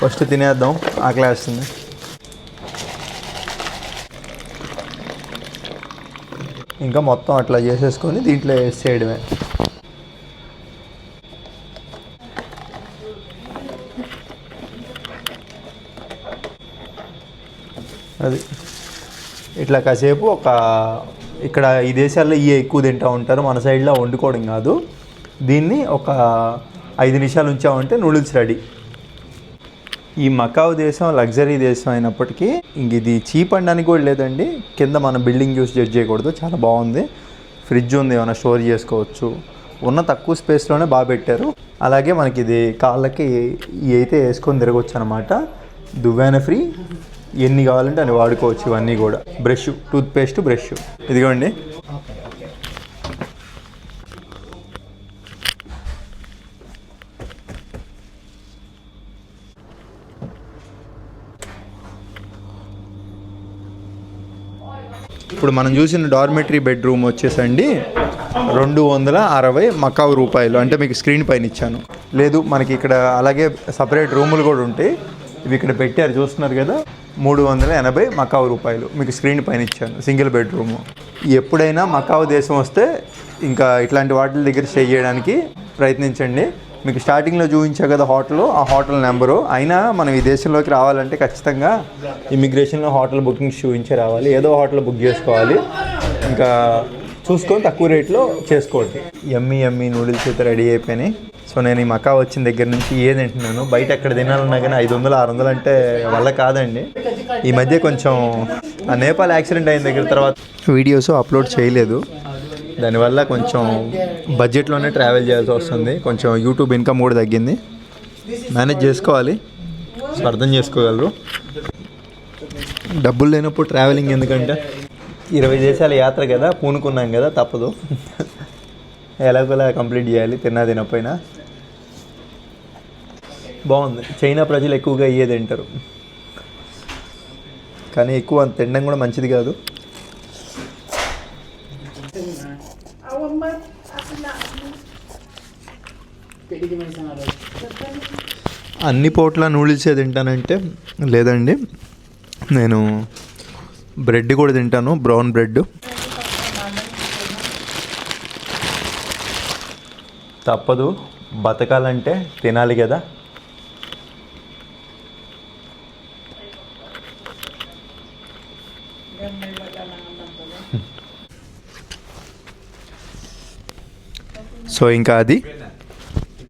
First తినేద్దాం. ఆకలి వేస్తుంది. ఇంకా మొత్తం అట్లా చేసేసుకొని దీంట్లో వేసేయడమే. అది. ఇట్లా కాసేపు ఒక ఇక్కడ ఈ దేశాల్లో ఇవి ఎక్కువ తింటూ ఉంటారు. మన సైడ్లో వండుకోవడం కాదు. దీన్ని ఒక ఐదు నిమిషాలు ఉంచామంటే నూడిల్స్ రెడీ. ఈ మకావ్ దేశం లగ్జరీ దేశం అయినప్పటికీ ఇంక ఇది చీప్ అనడానికి కూడా లేదండి. కింద మన బిల్డింగ్ చూసి జడ్జ్ చేయకూడదు. చాలా బాగుంది. ఫ్రిడ్జ్ ఉంది ఏమైనా స్టోర్ చేసుకోవచ్చు. ఉన్న తక్కువ స్పేస్లోనే బాగా పెట్టారు. అలాగే మనకి ఇది కాళ్ళకి అయితే వేసుకొని తిరగవచ్చు అనమాట దువ్వాన ఫ్రీ ఎన్ని కావాలంటే అన్ని వాడుకోవచ్చు ఇవన్నీ కూడా. బ్రష్ టూత్ పేస్ట్ బ్రష్ ఇదిగోండి. ఇప్పుడు మనం చూసిన డార్మెటరీ బెడ్రూమ్ వచ్చేసండి రెండు వందల అరవై మకావు రూపాయలు. అంటే మీకు స్క్రీన్ పైన ఇచ్చాను. లేదు మనకి ఇక్కడ అలాగే సపరేట్ రూములు కూడా ఉంటాయి. ఇవి ఇక్కడ పెట్టారు చూస్తున్నారు కదా. మూడు వందల ఎనభై మకావు రూపాయలు. మీకు స్క్రీన్ పైన ఇచ్చాను సింగిల్ బెడ్రూమ్ ఎప్పుడైనా మకావు దేశం వస్తే ఇంకా ఇట్లాంటి వాటి దగ్గర స్టే చేయడానికి ప్రయత్నించండి. మీకు స్టార్టింగ్లో చూపించా కదా హోటల్ ఆ హోటల్ నెంబరు అయినా మనం ఈ దేశంలోకి రావాలంటే ఖచ్చితంగా ఇమిగ్రేషన్లో హోటల్ బుకింగ్స్ చూపించే రావాలి. ఏదో హోటల్ బుక్ చేసుకోవాలి. ఇంకా చూసుకొని తక్కువ రేట్లో చేసుకోండి. ఎమ్మి ఎమ్మి నూడిల్స్ అయితే రెడీ అయిపోయినాయి. సో నేను ఈ మకా వచ్చిన దగ్గర నుంచి ఏది తింటున్నాను బయట ఎక్కడ తినాలన్నా కానీ ఐదు వందలు ఆరు వందలు అంటే వల్ల కాదండి. ఈ మధ్య కొంచెం ఆ నేపాల్ యాక్సిడెంట్ అయిన దగ్గర తర్వాత వీడియోస్ అప్లోడ్ చేయలేదు. దానివల్ల కొంచెం బడ్జెట్లోనే ట్రావెల్ చేయాల్సి వస్తుంది. కొంచెం యూట్యూబ్ ఇన్కమ్ కూడా తగ్గింది. మేనేజ్ చేసుకోవాలి. అర్థం చేసుకోగలరు. డబ్బులు లేనప్పుడు ట్రావెలింగ్ ఎందుకంటే? ఇరవై దేశాల యాత్ర కదా పూనుకున్నాం కదా తప్పదు. ఎలాగోలా కంప్లీట్ చేయాలి తిన్నా తినపోయినా బాగుంది. చైనా ప్రజలు ఎక్కువగా అయ్యేది తింటారు. కానీ ఎక్కువ తినడం కూడా మంచిది కాదు. అన్ని పూట్ల నూడిల్సే తింటానంటే లేదండి. నేను బ్రెడ్ కూడా తింటాను బ్రౌన్ బ్రెడ్. తప్పదు. బతకాలంటే తినాలి కదా. సో ఇంకా అది